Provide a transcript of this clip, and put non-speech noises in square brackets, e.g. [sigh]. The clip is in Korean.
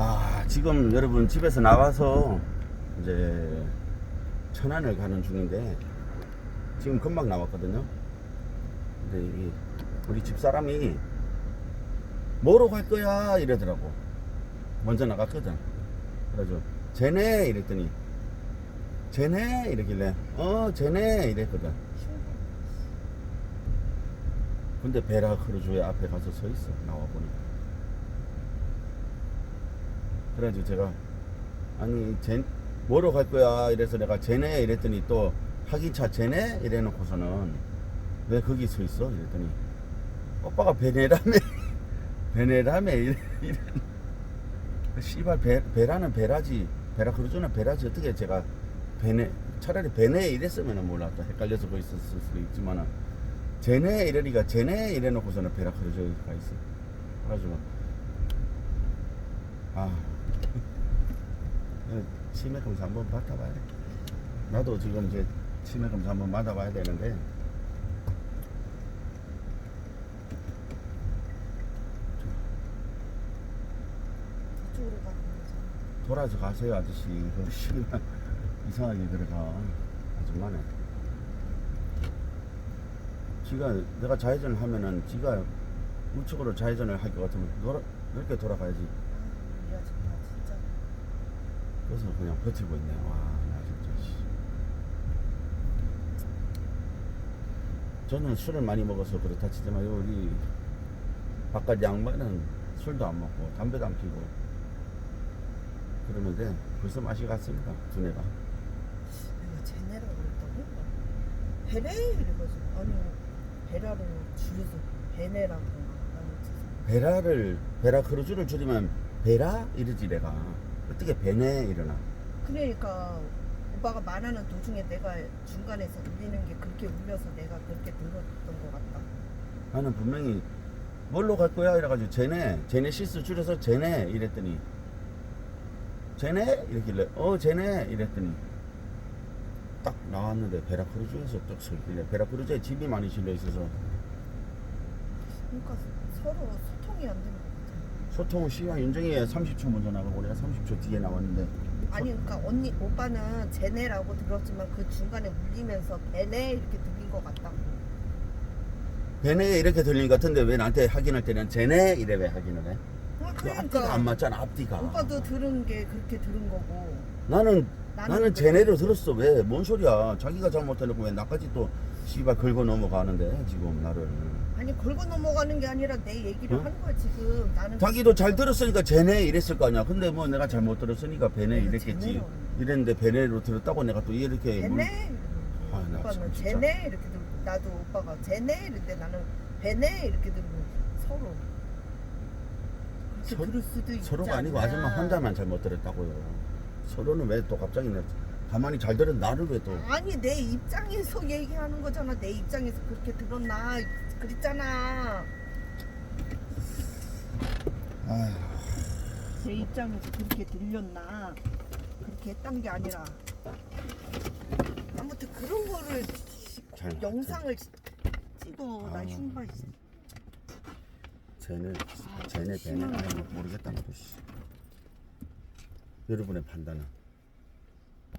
아, 지금 여러분 집에서 나와서 이제 천안을 가는 중인데 지금 금방 나왔거든요. 근데 이 우리 집 사람이 뭐로 갈 거야 이러더라고. 먼저 나갔거든. 그래가지고 쟤네 이랬더니 쟤네 이러길래 어 쟤네 이랬거든. 근데 베라 크루즈의 앞에 가서 서 있어 나와 보니까. 그래가지고 제가 아니 쟤 뭐로 갈 거야? 이래서 내가 쟤네 이랬더니 또 하기차 쟤네 이래놓고서는 왜 거기 서 있어? 이랬더니 오빠가 베네라며 [laughs] 베네라며 이래 이래. 씨발 베, 베라는 베라지. 베라 크루즈는 베라지. 어떻게 제가 베네 차라리 베네 이랬으면 몰랐다 헷갈려서 거기 있었을 수도 있지만은. 쟤네 이러니까 쟤네 이래놓고서는 베라 크루즈가 있어. 그래가지고 아 치매 검사 한번 받아봐야 돼. 나도 지금 이제 치매 검사 한번 받아봐야 되는데. 저쪽으로 가는 거죠. 돌아서 가세요 아저씨. 그 시간 [laughs] 이상하게 그래가. 아줌마네. 지가 내가 좌회전을 하면은 지가 우측으로 좌회전을 할 것 같으면 돌아, 이렇게 돌아가야지. 그래서 그냥 버티고 있네 와 나 진짜 씨. 저는 술을 많이 먹어서 그렇다 치지만 우리 바깥 양반은 술도 안 먹고 담배도 안 피고 그러는데 벌써 맛이 갔습니다 두뇌가. 내가 제네라고 그랬다고? 베네? 이래가지고. 아니 베라를 줄여서 베네라고 나는 진짜 베라를 베라 크루즈를 줄이면 베라? 이러지 내가 어떻게 베네 이러나? 그러니까 오빠가 말하는 도중에 내가 중간에서 울리는 게 그렇게 울려서 내가 그렇게 들었던 것 같다. 나는 분명히 뭘로 갈 거야? 이래가지고 쟤네 쟤네 시스 줄여서 쟤네 이랬더니 쟤네? 이랬길래 어 쟤네? 이랬더니 딱 나왔는데 베라 크루즈에서 딱 서있길래. 베라 크루즈에 집이 많이 실려 있어서. 그러니까 서로 소통이 안 되는. 소통은 시간 윤정이 30초 먼저 나가고 내가 30초 뒤에 나왔는데 아니 그러니까 언니 오빠는 제네라고 들었지만 그 중간에 울리면서 베네 이렇게 들린 것 같다고. 베네 이렇게 들린 것 같은데 왜 나한테 확인할 때는 쟤네 이래 왜 확인을 해? 아, 그 앞뒤가 안 그러니까 맞잖아 앞뒤가 오빠도 들은 게 그렇게 들은 거고. 나는 나는 나는 그- 쟤네를 들었어 왜 뭔 소리야 자기가 잘못해놓고 왜 나까지 또 씨발 긁어 넘어가는데 지금 나를 아니 걸고 넘어가는 게 아니라 내 얘기를 응? 하는 거야 지금. 나는 자기도 잘 들었으니까 쟤네 이랬을 거 아니야 근데 뭐 내가 잘못 들었으니까 베네 내가 이랬겠지 쟤네라고. 이랬는데 베네로 들었다고 내가 또 이렇게 물- 베네. 아, 나 오빠는 참 진짜. 제네 이렇게 들고 나도 오빠가 제네 이럴 때 나는 베네 이렇게 들고 서로 그렇게 서- 들을 수도 있지 서로가 아니고. 아줌마 혼자만 잘못 들었다고요. 서로는 왜 또 갑자기 내 가만히 잘 들은 나를 왜 또 아니 내 입장에서 얘기하는 거잖아. 내 입장에서 그렇게 들었나? 그랬잖아. 아휴. 제 입장에서 그렇게 들렸나? 그렇게 했던 게 아니라. 아무튼 그런 거를 잘 영상을 찍어 나 아. 흉봐 쟤네 아, 쟤네 심한 아니 모르겠다 나도 씨. 여러분의 판단은